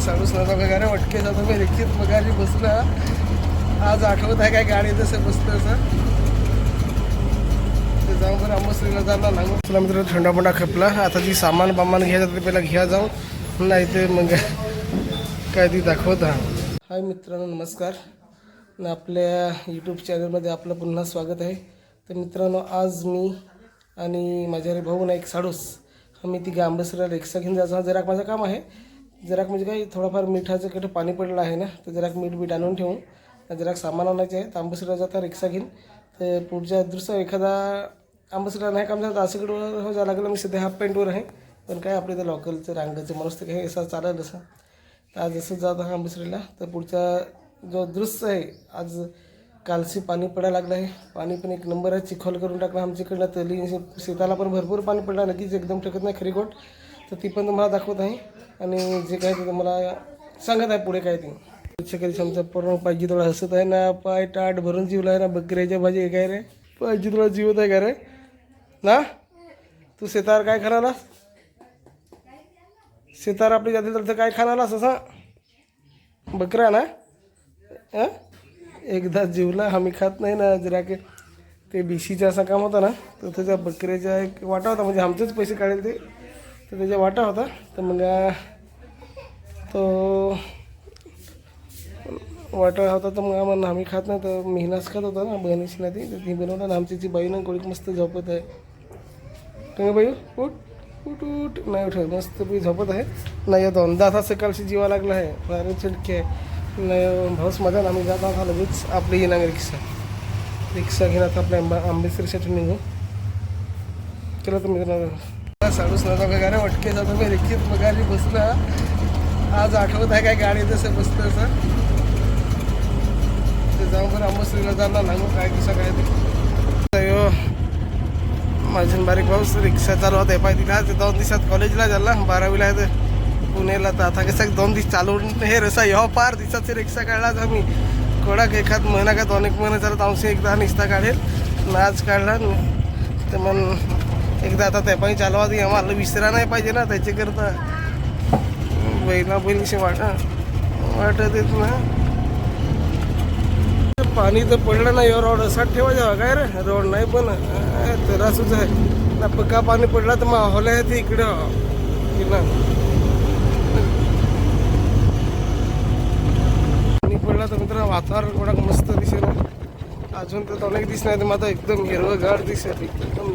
साडूस नव्हता वगैरे वटके जातो मी रिक्षेत वगैरे बसला. आज आठवत आहे काय गाडी तसं बसलं असं. ते जाऊन बरं अंबश्रीला जाणार लागू. तुला मित्र थंडा पंडा खपला. आता जी सामान बामान घ्यायचं ते पहिला घ्या जाऊन नाही ते मग काय ती दाखवत हा. हाय मित्रांनो नमस्कार. आपल्या यूट्यूब चॅनलमध्ये आपलं पुन्हा स्वागत आहे. तर मित्रांनो आज मी आणि माझ्या भाऊ ना एक साडूस. आम्ही तिघे आंबेसरला रिक्षा घेऊन जायचं. जरा माझं काम आहे. जराक म्हणजे काय थोडंफार मिठाचं कुठे पाणी पडलं आहे ना तर जराक मीठ बीठ आणून ठेवून जराक सामान आणायचे आहे. तर आंबेसरला जाता रिक्षा घेऊन तर पुढच्या दुसरा एखादा आंबसरीला नाही काम झालं तर असं कडं हो जायला लागलं मी सध्या हाफ पॅन्टवर आहे. पण काय आपल्या इथं लोकलचं रांगाचं मनस्त काही असं चालेल असं. तर आज असं जात आहे आंबसरीला. तर पुढचा जो दृश्य आहे आज कालशी पाणी पडायला लागलं आहे. पाणी पण एक नंबर आहे चिखल करून टाकलं आमच्याकडनं. तली शेताला पण भरपूर पाणी पडलं नक्कीच एकदम ठेकत नाही खरी गोट तर ती पण तुम्हाला दाखवत आहे. आणि जे काय ते तुम्हाला सांगत आहे पुढे काय ते. शेतकरी समजा पूर्ण पाहिजे थोडा हसत आहे ना पाय टाट भरून जीवला आहे ना बकऱ्याच्या भाजी हे काय रे? पाहिजे थोडा जीवत आहे का रे? ना? तू शेतावर काय खाणारास शेतावर आपली जाते तर काय खाणालास असा? बकरा ना? हं? एकदा जीवला आम्ही खात नाही ना जरा के ते बीसीचा असा काम होता ना तर त्याच्या बकऱ्याचा एक वाटा होता म्हणजे आमचेच पैसे काढेल ते. तर त्याचा वाटा होता. तर मग तो वाटा होता तर मग आम्हाला आम्ही खात नाही तर मेहनाच खात होता ना बहिणीची ना ती. तर ती बनवला ना आमची ती बाई ना गोळीत मस्त झोपत आहे. तुम्ही बाई उठ उठ उठ. नाही उठ मस्त मी झोपत आहे. नाही येतो अंदाज हा सकाळशी जीवा लागला आहे. फार चिडके आहे. नाही भाऊस माझा आम्ही जात आहोत लगेच आपली येणार रिक्षा. रिक्षा घेण्यात आपल्या आंबा आंबेसरीसाठी निघू. चला तुम्ही साडूस नव्हता वगैरे वटके जातो मी रिक्षेत वगैरे बसला. आज आठवत आहे काय गाडी जसं बसलं असं. ते जाऊन बरं आंबेसरीला जाणार लागू काय कसं काय ते. माझी बारीक पाऊस रिक्षा चालवत आहे पाहिजे का ते दोन दिवसात कॉलेजला झाला बारावीला आहे तर पुण्याला तर आता कसं दोन दिवस चालवून हे रसा ह्यो पार दिवसाची रिक्षा काढला आम्ही. कोडाक एखाद महिना का दोन एक महिना चालत औंशी एकदा निस्ता काढेल. नाच काढला. ते तर मग एकदा आता ते पाणी चालवा ती आम्हाला विसरा नाही पाहिजे ना त्याच्याकरता. बहिणा बहिणीशी वाट. वाटत येत ना. पाणी तर पडलं नाही हो, रोड असा ठेवा ठेवायचा काय रे? रोड नाही पण. त्रासच आहे. ना पक्का पाणी पडला तर मग आहे ते इकडं. ना. पाणी पडला तर मित्र वातावरण थोडा मस्त दिसेल. अजून तर अनेक दिसणार मग आता एकदम हिरवगार दिसेल. एकदम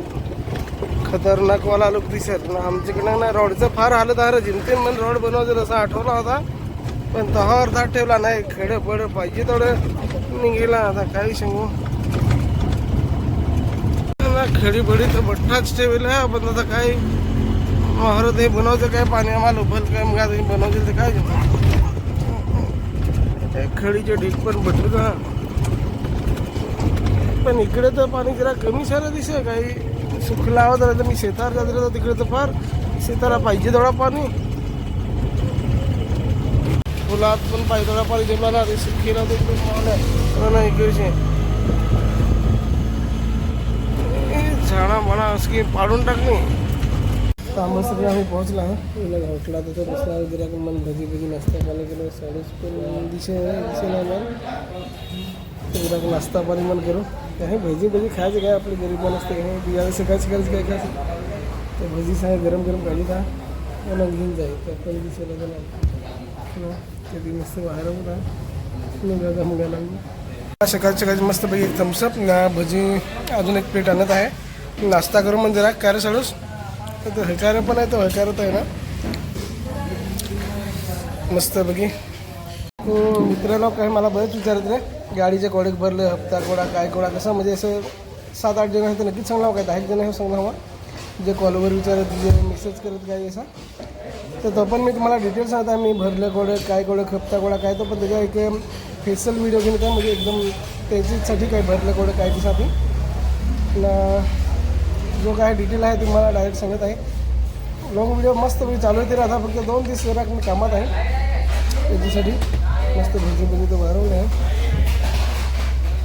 खतरनाकवाला लोक दिसत ना आमच्याकडे नाही रोडचं फार हालत आहे जिमतेम जिंकून मन रोड बनवायचं असं आठवला होता पण तहा अर्धा ठेवला नाही. खेडं पड पाहिजे थोडं निघेला आता. काही सांगू? ना खेडी बडी तर बठ्ठाच ठेवला. पण आता काय? महारत हे बनवायचं काय? पाणी आम्हाला उभल काय? मग आता बनवतील तर काय खेडीचे खडीचे ढीक पण बटू का पण इकडे तर पाणी जरा कमी सारं दिसत काही. सुखला आवाज तर मी शेतावर जात तर तिकडे तर फार शेताला पाहिजे थोडा पाणी. फुलात पण पाहिजे थोडा पाणी जमला ना ते सुखीला ते खूप महाग आहे ना इकडचे. झाडा म्हणा असकी पाडून टाकली तांबसरी आम्ही पोहोचला. तिला घाटला तर बसला वगैरे मन भजी भजी नाश्ता पाणी केलं साडेच पण दिसे दिसे नाही. मग नाश्ता पाणी मन करू. काय भजी भजी खायचं काय? आपले गरीब असते हे काय सकाळची सकाळ काय खायचं? तर भजी सांगा गरम गरम खाली का मला घेऊन जाईल तर पण दिसायला तर कधी मस्त बाहेर होता मुलगा मुलगा लागला सकाळची सकाळची मस्त पैकी एक थम्सअप ना भजी अजून एक प्लेट आणत आहे. नाश्ता करून म्हणजे जरा काय साडूस तर हकार पण आहे तो हकारत आहे ना? मस्त बघी तो हो, मित्राला काय मला बरेच विचारत रे? गाडीचे कोडेक भरले हप्ता कोडा काय कोडा कसं म्हणजे असं सात आठ जण आहे तर नक्कीच सांगणार काय? दहा एक जण आहे सांगणार हवा जे कॉलवर विचारत जे मेसेज करत काय असा. तर तो पण मी तुम्हाला डिटेल्स सांगता मी भरलं कोडे काय कोडे खपता कोडा काय तो पण त्याच्या एक फेसल व्हिडिओ घेऊन त्या म्हणजे एकदम त्याच्यासाठी काय भरलं कोडे काय त्यासाठी जो काय डिटेल आहे तुम्हाला डायरेक्ट सांगत आहे. लॉंग व्हिडिओ मस्त मी चालू येते आता फक्त दोन दिवस जरा मी कामात आहे. त्याच्यासाठी मस्त भजी भजी तर भरवलं आहे.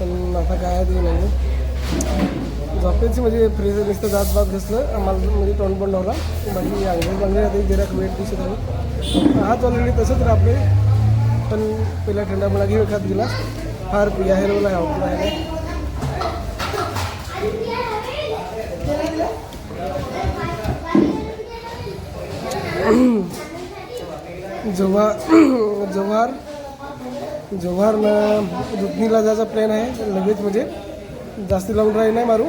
पण आता काय आहे ते नाही झोपेची म्हणजे फ्रीज नुसतं जात बात घसलं आम्हाला म्हणजे तोंड पण लावला बाकी अंघोळ बांगडी आता जरा वेट दिसत आहे. हात ऑलरेडी तसंच राहते पण पहिला थंडा मला घेऊ खात गेला. फार पिया आहे मला आवडला आहे जव्हार जव्हार जव्हारनं रुक्मिणीला जायचा प्लॅन आहे. लगेच म्हणजे जास्ती लावून राही नाही मारू.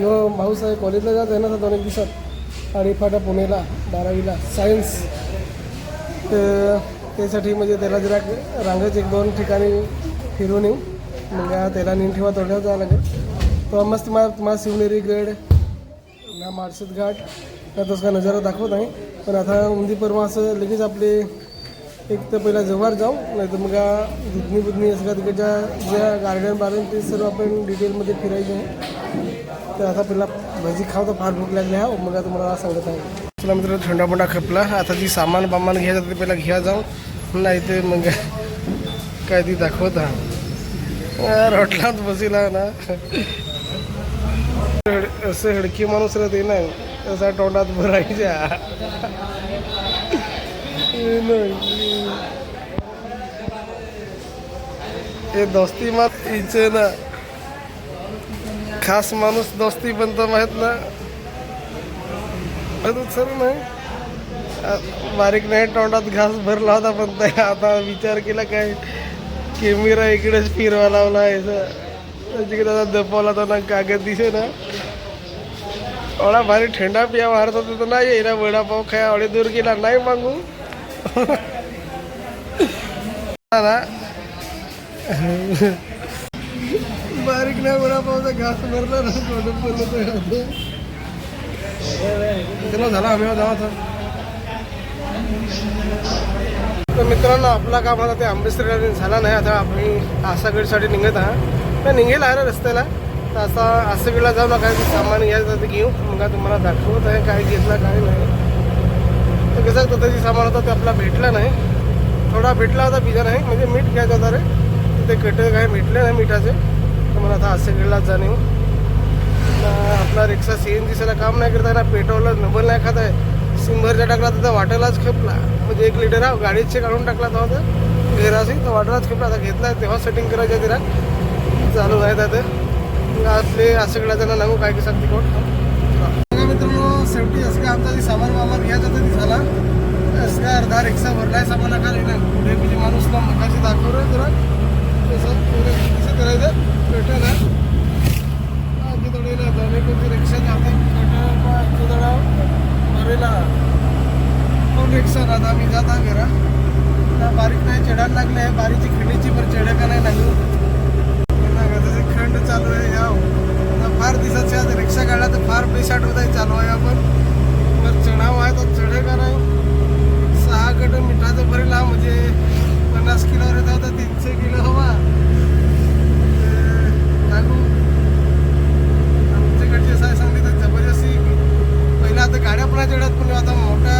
यो भाऊस आहे कॉलेजला जात आहे ना दोन एक दिवसात. आणि फाटा पुणेला बारावीला सायन्स तर त्यासाठी म्हणजे त्याला जरा रांगच एक दोन ठिकाणी फिरून येऊ. म्हणजे मग त्याला नेऊन ठेवा थोड्यावर जावं लागेल. तो मस्त मा तुम्हाला शिवनेरी गड ना माळशेत घाट. ना तसं नजारा दाखवत आहे. पण आता उंदी परवा असं लगेच आपले एक तर पहिला जव्हार जाऊ नाही तर मग दुधनी बुधनी असं का तिकडच्या ज्या गार्डन बार्डन ते सर्व आपण डिटेलमध्ये फिरायचे आहे. तर आता पहिला भजी खाऊ तर फार भूक लागली हा. मग तुम्हाला सांगत आहे. चला मित्र थंडा बंडा खपला. आता जी सामान बामान घ्यायचं ते पहिला घ्या जाऊ नाही ते मग काय ती दाखवत हा रोटलात बसीला ना. असं हडकी माणूस राहते ना. तसा तोंडात भरायच्या. हे दोस्ती मात इचे ना। खास माणूस दोस्ती पण तर माहीत ना। सर नाही। बारीक नाही तोंडात घास भरला होता पण ते आता विचार केला काय कॅमेरा इकडेच फिरवा लावला आहे तिकडे आता दपवला तर ना कागद दिसे ना। एवढा भारी थंडा पिया मारत होता तर नाही येईना वडापाव खाया एवढे दूर गेला नाही मागू बारीक नाही वडापावचा घास भरला ना तोंडात बोलतो चला झाला आम्ही जावा तर तर मित्रांनो आपला काम आता ते आंबेसरीला झाला नाही. आता आपण आसागडसाठी निघत आहात. तर निघेल आहे ना रस्त्याला. तर असा आसागडला जाऊ नका ते सामान घ्यायचं ते घेऊ. मग तुम्हाला दाखवत आहे काय घेतलं काय नाही. तर कसं त्याची सामान होता ते आपला भेटला नाही. थोडा भेटला होता बिजा नाही म्हणजे मीठ घ्यायचं होता रे. ते कट काय भेटले नाही मिठाचे. तर मला आता आसागडलाच जाणे आपला रिक्षा सी एन जीला काम नाही करता ना पेट्रोलला नबल नाही खात आहे. सिंभरच्या टाकला तर त्या वाटेलाच खेपला. म्हणजे एक लिटर हा गाडीचे काढून टाकला तेव्हा तर घराशी तर वाटेलाच खेपला. आता घेतला तेव्हा सेटिंग करायचं तिला. चालू आहे आता ते. असले असं जण नागू काय की सांगते कोण? शेवटी असं काय आमचा जे सामान वामान घ्यायचं तर ते झाला असं काय अर्धा रिक्षा भरलाय सामान खाली ना पुढे म्हणजे माणूस ना मगाशी दाखवलं जरा तसं पुढे कसं करायचं पेट्रोल आहे आधी थोडी ना दोन्ही कोणती रिक्षा जाते पेट्रोल थोडा भरेला कोण रिक्षा ना आता मी जाता घरा आता बारीक नाही चढायला लागले आहे बारीची खिंडीची पण चढ का नाही लागली जसे खंड चालू आहे या आता फार दिवसाची आज रिक्षा काढला तर फार पैसा आहे आहे आपण. मग चढाव आहे तर चढे का नाही सहा गट मिठाचं भरेला म्हणजे पन्नास किलोवर येतात तर तीनशे किलो हवा लागू आमच्याकडचे असं सांगते तर जबरदस्ती पहिला आता गाड्या पण नाही चढत पण आता मोठा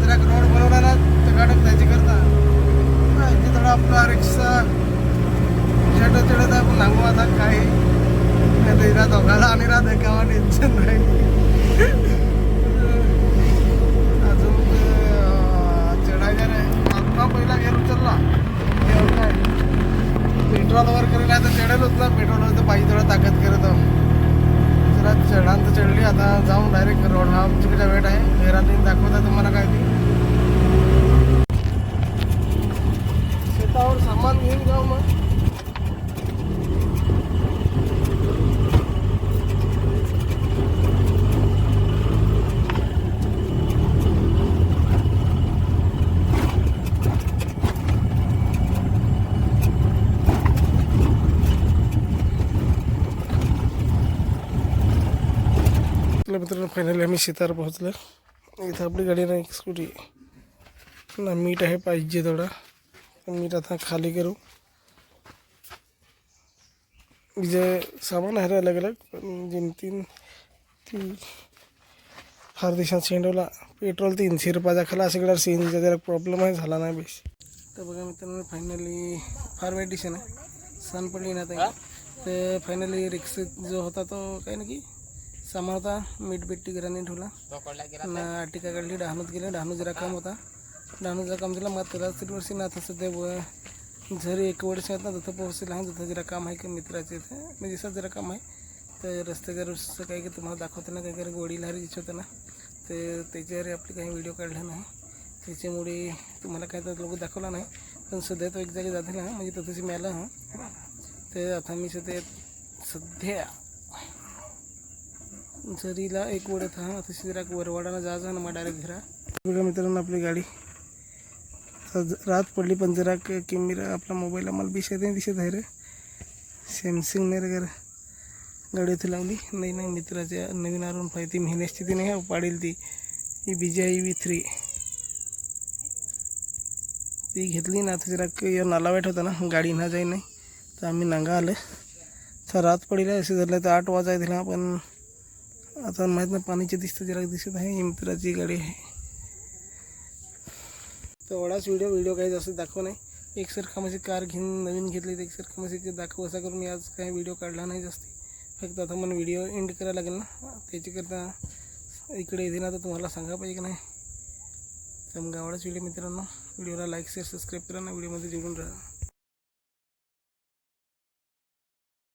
जरा रोड बनवणारा तर गाडक त्याची करता इथे थोडा आपला रिक्षा चढत चढत आपण सांगू आता काय नाही तर इरा दोघाला आणि राहत एकावर टेन्शन नाही अजून अं, चढायचं नाही आता पहिला गेलो उचलला एवढं काय पेट्रोलवर करेल आता चढेलच ना पेट्रोलवर तर पाहिजे थोडं ताकद करत आहो. जरा चढान तर चढली आता जाऊन डायरेक्ट रोड हा आमच्याकडे वेट आहे. दाखवत दाखवता तुम्हाला काय ते शेतावर सामान घेऊन जाऊ मग आपल्या मित्रांनो फायनली आम्ही सीतार पोहोचलो. इथं आपली गाडी नाही स्कूटी ना मीठ आहे पाहिजे थोडा मीठ आता खाली करू. जे सामान आहे अलग अलग पण जिमतीन ती फार दिवसात शेंडवला. पेट्रोल तीनशे रुपयाचा खाला असं सी एन जीचा जरा प्रॉब्लेम आहे झाला नाही बेस. तर बघा मित्रांनो फायनली फार वेट डिशन नाही सण पडली ना तर फायनली रिक्स जो होता तो काय ना की सामान होता मीठ बिट्टी घराने ठेवला. आटिका काढली डहाणूत गेले. डहाणू जरा काम होता. डहाणू जरा काम दिला मात्र त्याला वर्षी ना आता सध्या व झरी एक वर्ष आहेत ना तिथं पोहोचले आहे तिथं जरा काम आहे की? मित्राचे इथे. म्हणजे असं जरा काम आहे. तर रस्त्याच्या रस्त्याचं काही की तुम्हाला दाखवताना काही काही गोडी लहारी दिसत होतं ना तर त्याच्यावर आपले काही व्हिडिओ काढला नाही. त्याच्यामुळे तुम्हाला काय तर लोक दाखवला नाही. पण सध्या तो एक जागी जाते ना. म्हणजे तसंच मिळालं हां. तर आता मी सध्या सध्या जरीला एक वडत हा तशी जरा वरवाडानं जायचं ना मग डायरेक्ट घरा. बघा मित्रांनो आपली गाडी. रात पडली पण जरा क- कॅमेरा आपला मोबाईल आम्हाला बिशत नाही दिसत आहे रे. सॅमसंग नाही रे गाडी इथे लावली. नाही नाही मित्राच्या नवीन आरून पाहिजे ती महिन्याची ती नाही हो पाडेल ती. ही B G I V three ती घेतली ना आता जरा या नाला वाईट होता ना गाडी ना जाई नाही. तर आम्ही नांगा आलं. तर रात पडली असे झालं तर आठ वाजाय दिला पण आता माहीत नाही पाणीचे दिसतं जरा दिसत आहे ही गाडी आहे. तर व्हिडिओ व्हिडिओ काही जास्त दाखव नाही एकसारखा म्हणजे कार घेऊन नवीन घेतली तर एकसारखा म्हणजे दाखवू असा करून मी आज काही व्हिडिओ काढला नाही जास्त. फक्त आता मला व्हिडिओ एंड करायला लागेल ना. त्याच्याकरता इकडे येते ना तर तुम्हाला सांगा पाहिजे की नाही. तर मग आवडाच व्हिडिओ मित्रांनो व्हिडिओला लाईक शेअर सबस्क्राईब करा ना. व्हिडिओमध्ये जोडून राहा.